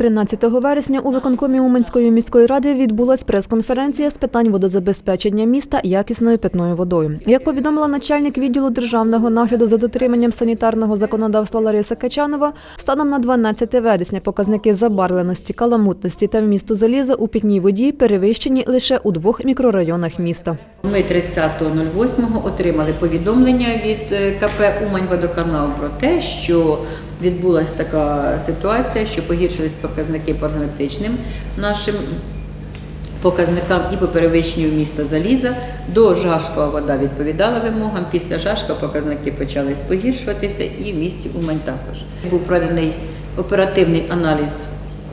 13 вересня у виконкомі Уманської міської ради відбулась прес-конференція з питань водозабезпечення міста якісною питною водою. Як повідомила начальник відділу державного нагляду за дотриманням санітарного законодавства Лариса Качанова, станом на 12 вересня показники забарвленості, каламутності та вмісту заліза у питній воді перевищені лише у двох мікрорайонах міста. Ми 30.08 отримали повідомлення від е, КП Умань-Водоканал про те, що відбулася така ситуація, що погіршились показники по органолептичним нашим показникам і по перевищенню міста заліза. До Жашкова вода відповідала вимогам. Після Жашкова показники почали погіршуватися і в місті Умань також. Був проведений оперативний аналіз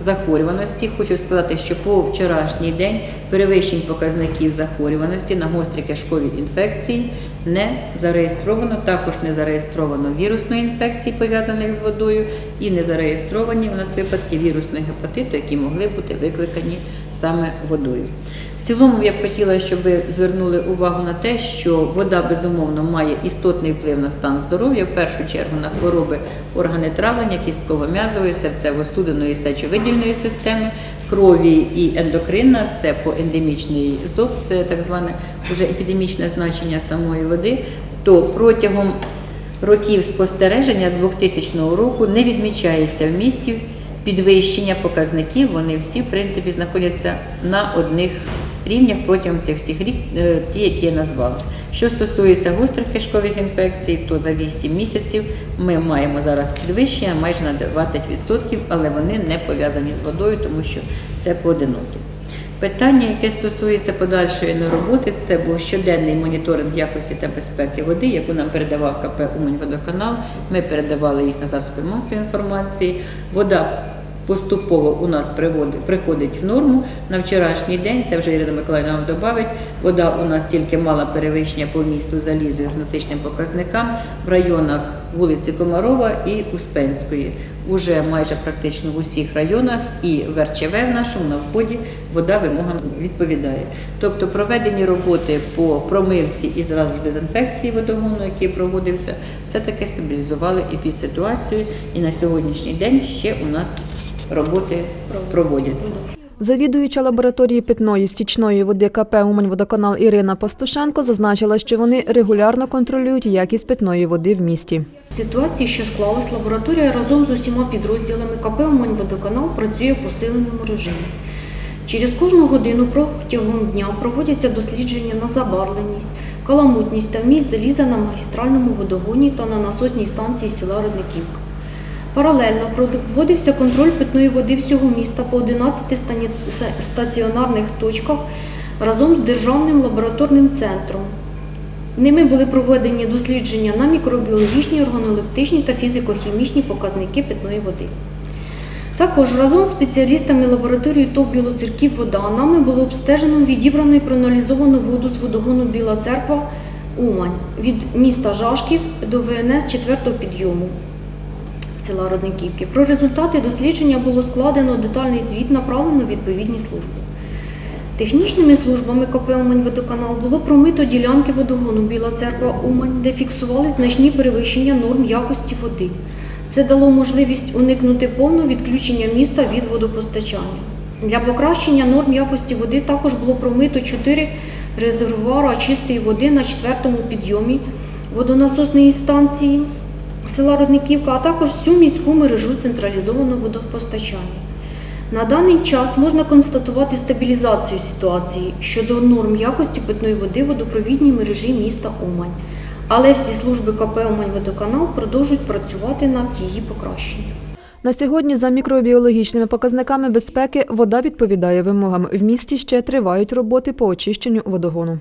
захворюваності. Хочу сказати, що по вчорашній день перевищень показників захворюваності на гострі кишкові інфекції не зареєстровано. Також не зареєстровано вірусної інфекції, пов'язаних з водою, і не зареєстровані у нас випадки вірусного гепатиту, які могли бути викликані саме водою. В цілому я б хотіла, щоб ви звернули увагу на те, що вода безумовно має істотний вплив на стан здоров'я, в першу чергу на хвороби органи травлення, кістково-м'язової, серцево-судинної, сечовидільної системи, крові і ендокринна, це по ендемічний зоб, це так зване вже епідемічне значення самої води. То протягом років спостереження з 2000 року не відмічається в місті підвищення показників. Вони всі, в принципі, знаходяться на одних рівнях протягом цих всіх рік, е, ті, які я назвала. Що стосується гострих кишкових інфекцій, то за 8 місяців ми маємо зараз підвищення майже на 20%, але вони не пов'язані з водою, тому що це поодинокі. Питання, яке стосується подальшої роботи, це був щоденний моніторинг якості та безпеки води, яку нам передавав КП Умань-Водоканал. Ми передавали їх на засоби масової інформації. Вода поступово у нас приводить, приходить в норму. На вчорашній день, це вже Ірина Миколаївна вам додавить, вода у нас тільки мала перевищення по місту залізу і генетичним показникам в районах вулиці Комарова і Успенської. Уже майже практично в усіх районах і в РЧВ в нашому на вході вода вимогам відповідає. Тобто проведені роботи по промивці і зразу ж дезінфекції водогону, який проводився, все таки стабілізували і під ситуацію. І на сьогоднішній день ще у нас роботи проводяться. Завідуюча лабораторії питної стічної води КП «Уманьводоканал» Ірина Пастушенко зазначила, що вони регулярно контролюють якість питної води в місті. В ситуації, що склалась, лабораторія разом з усіма підрозділами КП «Умань-Водоканал» працює в посиленому режимі. Через кожну годину протягом дня проводяться дослідження на забарвленість, каламутність та вміст заліза на магістральному водогоні та на насосній станції села Родниківка. Паралельно проводився контроль питної води всього міста по 11 стаціонарних точках разом з Державним лабораторним центром. Ними були проведені дослідження на мікробіологічні, органолептичні та фізико-хімічні показники питної води. Також разом з спеціалістами лабораторії ТОВ Білоцерків вода нами було обстежено відібрано і проаналізовано воду з водогону Біла Церква Умань від міста Жашків до ВНС 4 підйому села Родниківки. Про результати дослідження було складено детальний звіт, направлено відповідні служби. Технічними службами КП «Умань-Водоканал» було промито ділянки водогону Біла Церква Умань, де фіксували значні перевищення норм якості води. Це дало можливість уникнути повного відключення міста від водопостачання. Для покращення норм якості води також було промито 4 резервуара чистої води на четвертому підйомі водонасосної станції села Родниківка, а також всю міську мережу централізованого водопостачання. На даний час можна констатувати стабілізацію ситуації щодо норм якості питної води в водопровідній мережі міста Умань. Але всі служби КП «Умань-Водоканал» продовжують працювати над її покращенням. На сьогодні за мікробіологічними показниками безпеки вода відповідає вимогам. В місті ще тривають роботи по очищенню водогону.